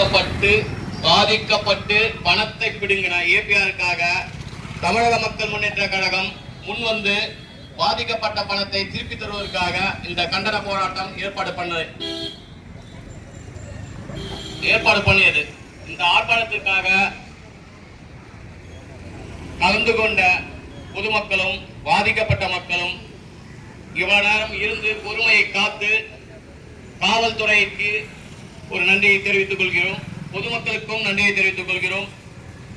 துரத்தப்பட்டு பாதிக்கப்பட்டு பணத்தை பிடுங்கின ஏபிஆருக்காக தமிழக மக்கள் முன்னேற்ற கழகம் முன்வந்து பாதிக்கப்பட்ட பணத்தை திருப்பி தருவதற்காக இந்த கண்டன போராட்டம் ஏற்பாடு பண்ணது. ஏற்பாடு பண்ணியது. இந்த ஆர்ப்பாட்டத்திற்காக கலந்து கொண்ட பொதுமக்களும் பாதிக்கப்பட்ட மக்களும் இவ்வளவு நேரம் இருந்து பொறுமையை காத்து காவல்துறைக்கு ஒரு நன்றியை தெரிவித்துக் கொள்கிறோம். பொதுமக்களுக்கும் நன்றியை தெரிவித்துக் கொள்கிறோம்.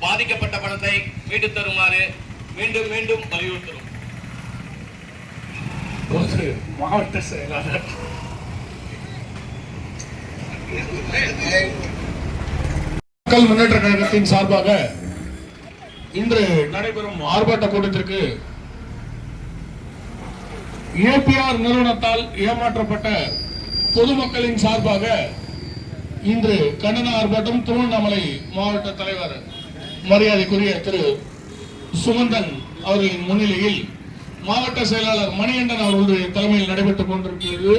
பாதிக்கப்பட்ட பணத்தை மீட்டு தருமாறு மீண்டும் மீண்டும் வலியுறுத்துகிறோம். ஒரு மாவட்ட செயலாளர். மக்கள் முன்னேற்ற கழகத்தின் சார்பாக இன்று நடைபெறும் ஆர்ப்பாட்ட கூட்டத்திற்கு ஏபிஆர் நிறுவனத்தால் ஏமாற்றப்பட்ட பொதுமக்களின் சார்பாக இன்று கண்டன ஆர்ப்பாட்டம் திருவண்ணாமலை மாவட்ட தலைவர் மரியாதைக்குரிய திரு சுமந்தன் அவர்களின் முன்னிலையில் மாவட்ட செயலாளர் மணிகண்டன் அவர்களுடைய தலைமையில் நடைபெற்றுக் கொண்டிருக்கிறது.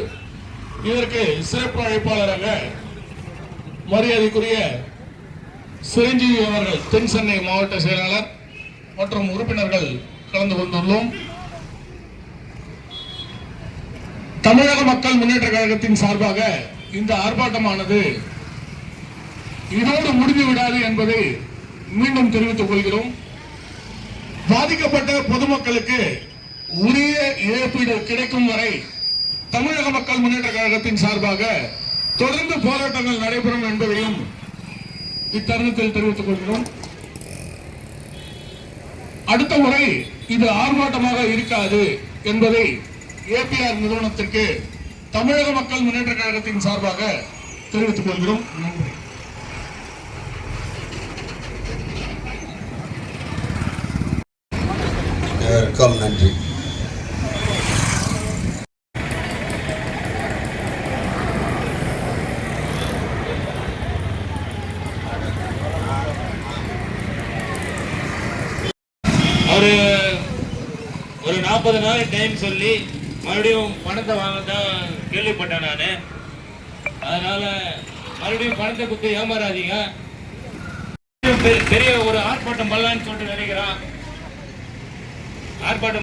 இதற்கு சிறப்பு அழைப்பாளராக மரியாதைக்குரிய சிரஞ்சீவி அவர்கள் தென் சென்னை மாவட்ட செயலாளர் மற்றும் உறுப்பினர்கள் கலந்து கொண்டுள்ளோம். தமிழக மக்கள் முன்னேற்ற கழகத்தின் சார்பாக இந்த ஆர்ப்பாட்டமானது இதோடு முடிந்து விடாது என்பதை மீண்டும் தெரிவித்துக் கொள்கிறோம். பாதிக்கப்பட்ட பொதுமக்களுக்கு உரிய இழப்பீடு கிடைக்கும் வரை தமிழக மக்கள் முன்னேற்ற கழகத்தின் சார்பாக தொடர்ந்து போராட்டங்கள் நடைபெறும் என்பதையும் இத்தருணத்தில் தெரிவித்துக் கொள்கிறோம். அடுத்த முறை இது ஆர்ப்பாட்டமாக இருக்காது என்பதை ஏபிஆர் நிறுவனத்திற்கு தமிழக மக்கள் முன்னேற்ற கழகத்தின் சார்பாக தெரிவித்துக் கொள்கிறோம். நன்றி. வணக்கம் நன்றி. ஒரு ஒரு நாற்பது நாள் டைம் சொல்லி மறுபடியும் பணத்தை வாங்க கேள்விப்பட்டேன் நான். அதனால மறுபடியும் பணத்தை கொடுத்து ஏமாறாதீங்க. பெரிய ஒரு ஆர்ப்பாட்டம் பண்ணலான்னு சொல்லிட்டு நினைக்கிறான். ஆர்ப்பாட்டம்